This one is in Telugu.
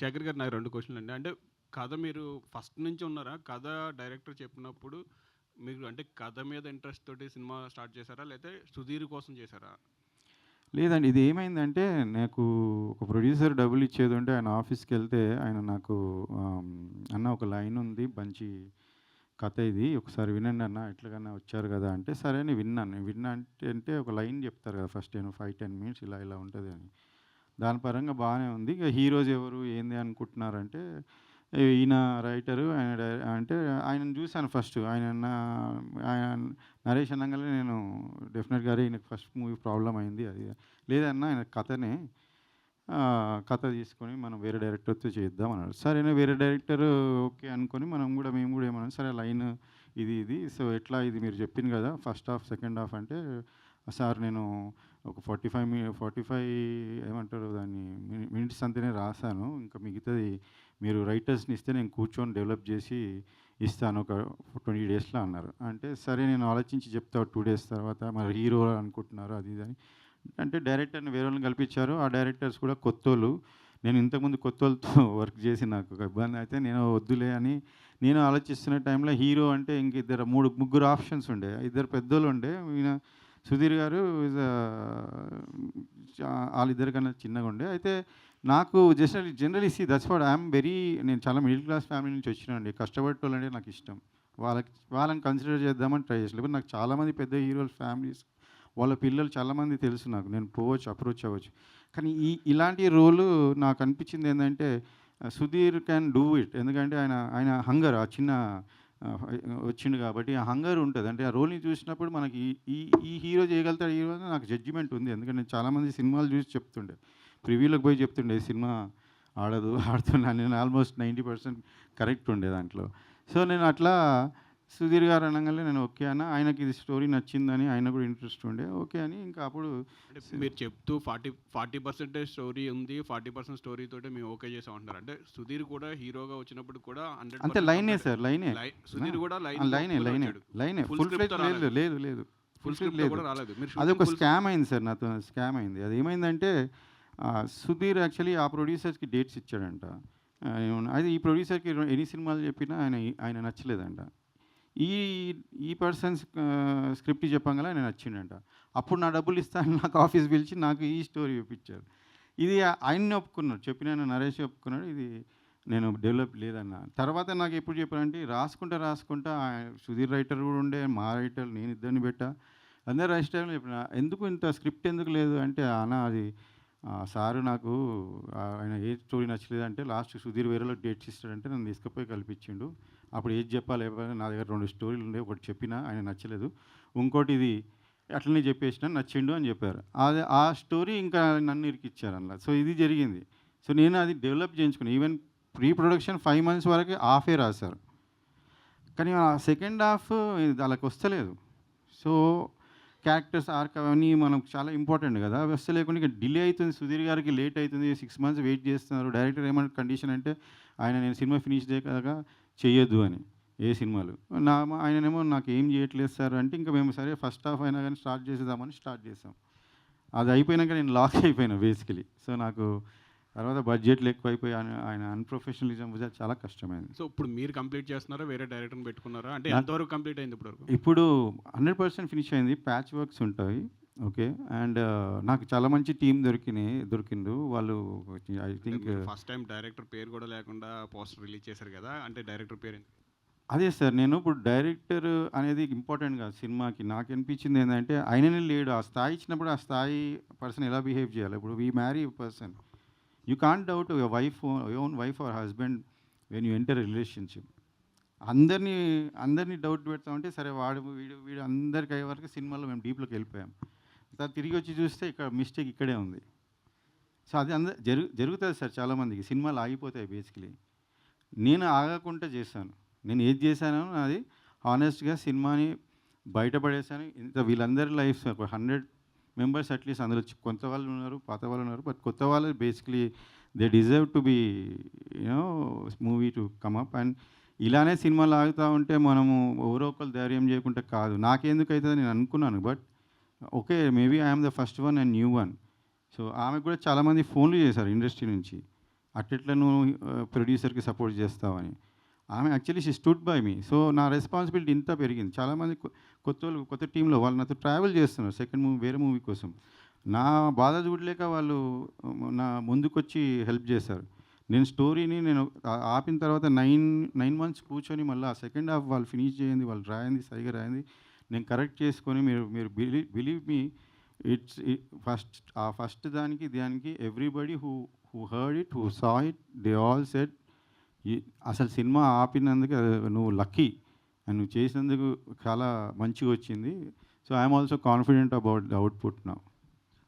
శేఖర్ గారు నాకు రెండు క్వశ్చన్లు అండి. అంటే కథ మీరు ఫస్ట్ నుంచి ఉన్నారా? కథ డైరెక్టర్ చెప్పినప్పుడు మీరు అంటే కథ మీద ఇంట్రెస్ట్ తోటి సినిమా స్టార్ట్ చేశారా? లేకపోతే సుధీర్ కోసం చేశారా? లేదండి ఇది ఏమైందంటే నాకు ఒక ప్రొడ్యూసర్ డబ్బులు ఇచ్చేది ఉంటే ఆయన ఆఫీస్కి వెళ్తే ఆయన నాకు అన్న ఒక లైన్ ఉంది మంచి కథ ఇది ఒకసారి వినండి అన్న ఎట్లాగన్నా వచ్చారు కదా అంటే సరే అని విన్నాను. నేను విన్నా అంటే అంటే ఒక లైన్ చెప్తారు కదా ఫస్ట్ నేను ఫైవ్ టెన్ మినిట్స్ ఇలా ఇలా ఉంటుంది అని. దాని పరంగా బాగానే ఉంది. ఇక హీరోస్ ఎవరు ఏంది అనుకుంటున్నారంటే ఈయన రైటరు ఆయన అంటే ఆయనను చూశాను ఫస్ట్ ఆయన ఆయన నరేష్ అన్నగానే నేను డెఫినెట్గా అరే ఈయనకు ఫస్ట్ మూవీ ప్రాబ్లం అయింది. అది లేదన్నా ఆయన కథనే కథ తీసుకొని మనం వేరే డైరెక్టర్తో చేద్దాం అన్నారు సరే వేరే డైరెక్టర్ ఓకే అనుకొని మనం కూడా మేము కూడా ఏమన్నా సరే లైన్ ఇది ఇది. సో ఎట్లా ఇది మీరు చెప్పింది కదా ఫస్ట్ హాఫ్ సెకండ్ హాఫ్ అంటే సార్ నేను ఒక ఫార్టీ ఫైవ్ మీ ఫార్టీ ఫైవ్ ఏమంటారు దాన్ని మినిట్స్ అంతనే రాశాను. ఇంకా మిగతాది మీరు రైటర్స్ని ఇస్తే నేను కూర్చొని డెవలప్ చేసి ఇస్తాను ఒక ట్వంటీ డేస్లో అన్నారు. అంటే సరే నేను ఆలోచించి చెప్తా టూ డేస్ తర్వాత మరి హీరో అనుకుంటున్నారు అది ఇది అని. అంటే డైరెక్టర్ని వేరే వాళ్ళని కల్పించారు. ఆ డైరెక్టర్స్ కూడా కొత్తోళ్ళు. నేను ఇంతకుముందు కొత్తోళ్ళతో వర్క్ చేసి నాకు ఒక ఇబ్బంది అయితే నేను వద్దులే అని నేను ఆలోచిస్తున్న టైంలో హీరో అంటే ఇంక ఇద్దరు మూడు ముగ్గురు ఆప్షన్స్ ఉండే. ఇద్దరు పెద్దోళ్ళు ఉండే. ఈయన సుధీర్ గారు is a- వాళ్ళిద్దరి కన్నా చిన్నగా ఉండే. అయితే నాకు just generally see that's what I'm very నేను చాలా మిడిల్ క్లాస్ ఫ్యామిలీ నుంచి వచ్చినండి కష్టపడేటోళ్ళంటే నాకు ఇష్టం. వాళ్ళకి వాళ్ళని కన్సిడర్ చేద్దామని ట్రై చేసి లేకపోతే నాకు చాలామంది పెద్ద హీరోల ఫ్యామిలీస్ వాళ్ళ పిల్లలు చాలామంది తెలుసు నాకు. నేను పోవచ్చు అప్రోచ్ అవ్వచ్చు. కానీ ఈ ఇలాంటి రోలు నాకు అనిపించింది ఏంటంటే సుధీర్ క్యాన్ డూ ఇట్ ఎందుకంటే ఆయన ఆయన హంగర్ ఆ చిన్న వచ్చిండు కాబట్టి ఆ హంగర్ ఉంటుంది. అంటే ఆ రోల్ని చూసినప్పుడు మనకి ఈ- ఈ హీరో చేయగలుగుతాడు హీరో అని నాకు జడ్జిమెంట్ ఉంది. ఎందుకంటే నేను చాలామంది సినిమాలు చూసి చెప్తుండే. ప్రివ్యూలోకి పోయి చెప్తుండే సినిమా ఆడదు ఆడుతున్నా నేను ఆల్మోస్ట్ నైంటీ పర్సెంట్ కరెక్ట్ ఉండే దాంట్లో. సో నేను అట్లా సుధీర్ గారు అనగానే నేను ఓకే అన్న. ఆయనకి ఇది స్టోరీ నచ్చిందని ఆయన కూడా ఇంట్రెస్ట్ ఉండే. ఓకే అని ఇంకా అప్పుడు అంటే మీరు చెప్తూ ఫార్టీ ఫార్టీ పర్సెంటేజ్ స్టోరీ ఉంది ఫార్టీ పర్సెంట్ స్టోరీ తోటి మేము ఓకే చేసాం అంటున్నారు. అంటే సుధీర్ కూడా హీరోగా వచ్చినప్పుడు కూడా హండ్రెడ్ అంతే లైనే సార్ లైనే. సుధీర్ కూడా లైన్ లైనే లైనే. లైనే ఫుల్ లేదు. లేదు లేదు. ఫుల్ స్క్రిప్ట్ లేదు. రాలేదు. అది ఒక స్కామ్ అయింది సార్ నాతో స్కామ్ అయింది. అది ఏమైందంటే సుధీర్ యాక్చువల్లీ ఆ ప్రొడ్యూసర్స్కి డేట్స్ ఇచ్చాడంట. అది ఈ ప్రొడ్యూసర్కి ఎన్ని సినిమాలు చెప్పినా ఆయన ఆయన నచ్చలేదంట. ఈ ఈ పర్సన్స్ స్క్రిప్ట్ చెప్పంగా నేను వచ్చిండంట అప్పుడు నా డబ్బులు ఇస్తాను నాకు ఆఫీస్ పిలిచి నాకు ఈ స్టోరీ చూపించారు. ఇది ఆయన్ని ఒప్పుకున్నాడు చెప్పిన నరేష్ ఒప్పుకున్నాడు ఇది నేను డెవలప్ లేదన్న. తర్వాత నాకు ఎప్పుడు చెప్పారంటే రాసుకుంటా రాసుకుంటా సుధీర్ రైటర్ కూడా ఉండే మా రైటర్ నేను ఇద్దరిని పెట్టా. అందరు రైటర్ చెప్పిన ఎందుకు ఇంత స్క్రిప్ట్ ఎందుకు లేదు? అంటే అన్న అది సారు నాకు ఆయన ఏ స్టోరీ నచ్చలేదు అంటే లాస్ట్ సుధీర్ వేరేలో డేట్స్ ఇస్తాడంటే నన్ను తీసుకుపోయి కల్పించిండు. అప్పుడు ఏది చెప్పాలి? నా దగ్గర రెండు స్టోరీలు ఉండే ఒకటి చెప్పినా ఆయన నచ్చలేదు. ఇంకోటి ఇది అట్లనే చెప్పేసిన నచ్చిండు అని చెప్పారు. అది ఆ స్టోరీ ఇంకా నన్ను ఇరికిచ్చారు అలా సో ఇది జరిగింది. సో నేను అది డెవలప్ చేయించుకున్నాను even pre production five months వరకు హాఫే రాశారు. కానీ ఆ సెకండ్ హాఫ్ వాళ్ళకి వస్తలేదు సో క్యారెక్టర్స్ ఆర్క్ అవన్నీ మనకు చాలా ఇంపార్టెంట్ కదా. అవి వస్తే లేకుండా ఇక డిలే అవుతుంది. సుధీర్ గారికి లేట్ అవుతుంది. సిక్స్ మంత్స్ వెయిట్ చేస్తున్నారు. డైరెక్టర్ ఏమైనా కండిషన్ అంటే ఆయన నేను సినిమా ఫినిష్ చేయక చెయ్యొద్దు అని ఏ సినిమాలు. నా ఆయననేమో నాకు ఏం చేయట్లేదు సార్ అంటే ఇంకా మేము సరే ఫస్ట్ హాఫ్ అయినా కానీ స్టార్ట్ చేసేద్దామని స్టార్ట్ చేసాం. అది అయిపోయినాక నేను లాక్ అయిపోయినా బేసికలీ సో నాకు తర్వాత బడ్జెట్లు ఎక్కువైపోయి ఆయన ఆయన అన్ప్రొఫెషనలిజం చాలా కష్టమైంది. సో ఇప్పుడు మీరు కంప్లీట్ చేస్తున్నారా? వేరే డైరెక్టర్ని పెట్టుకున్నారా? అంటే ఎంతవరకు కంప్లీట్ అయింది ఇప్పుడు ఇప్పుడు హండ్రెడ్ పర్సెంట్ ఫినిష్ అయింది. ప్యాచ్ వర్క్స్ ఉంటాయి. ఓకే అండ్ నాకు చాలా మంచి టీం దొరికినాయి దొరికిండ్రు. వాళ్ళు I think first time director పేరు కూడా లేకుండా పోస్టర్ రిలీజ్ చేశారు కదా? అంటే డైరెక్టర్ పేరు? అదే సార్ నేను ఇప్పుడు డైరెక్టర్ అనేది ఇంపార్టెంట్ కాదు సినిమాకి. నాకు అనిపించింది ఏంటంటే ఆయననే లేడు ఆ స్థాయి ఇచ్చినప్పుడు ఆ స్థాయి పర్సన్ ఎలా బిహేవ్ చేయాలి? ఇప్పుడు we marry person you can't doubt your wife own wife or husband when you enter relationship అందరినీ అందరినీ డౌట్ పెడతామంటే సరే వాడు వీడు వీడు అందరికి అయ్యే వరకు సినిమాలో మేము డీప్లోకి వెళ్ళిపోయాం. తర్వాత తిరిగి వచ్చి చూస్తే ఇక్కడ మిస్టేక్ ఇక్కడే ఉంది. సో అది అంద జరుగు జరుగుతుంది సార్ చాలామందికి. సినిమాలు ఆగిపోతాయి బేసికలీ నేను ఆగకుండా చేశాను. నేను ఏది చేశానో అది హానెస్ట్గా సినిమాని బయటపడేశాను. ఇంత వీళ్ళందరి లైఫ్ ఒక హండ్రెడ్ మెంబర్స్ అట్లీస్ట్ అందులో చి- కొంత వాళ్ళు ఉన్నారు పాత వాళ్ళు ఉన్నారు బట్ కొత్త వాళ్ళు basically they deserve to be you know movie to come up. And ఇలానే సినిమాలు ఆగుతూ ఉంటే మనము ఎవరో ఒకరు ధైర్యం చేయకుంటే కాదు. నాకెందుకైతే నేను అనుకున్నాను but okay maybe I'm the first one and new one. So ఆమెకు కూడా చాలామంది ఫోన్లు చేశారు ఇండస్ట్రీ నుంచి. అట్లెట్లా నువ్వు ప్రొడ్యూసర్కి సపోర్ట్ చేస్తావని. ఆమె actually she stood by me. So నా రెస్పాన్సిబిలిటీ ఇంత పెరిగింది. చాలామంది కొత్త వాళ్ళు కొత్త టీంలో వాళ్ళు నాతో ట్రావెల్ చేస్తున్నారు. సెకండ్ మూవీ వేరే మూవీ కోసం. నా బాధ చూడలేక వాళ్ళు నా ముందుకొచ్చి హెల్ప్ చేశారు. నేను స్టోరీని నేను ఆపిన తర్వాత నైన్ నైన్ మంత్స్ కూర్చొని మళ్ళీ ఆ సెకండ్ హాఫ్ వాళ్ళు ఫినిష్ చేయండి వాళ్ళు రాయింది సరిగా రాయింది నేను కరెక్ట్ చేసుకొని మీరు మీరు believe believe me it's first ఆ ఫస్ట్ దానికి దానికి everybody who who heard it who saw it they all set అసలు సినిమా ఆపినందుకు నువ్వు లక్కీ. అండ్ నువ్వు చేసినందుకు చాలా మంచిగా వచ్చింది. So I'm also confident about the output నా.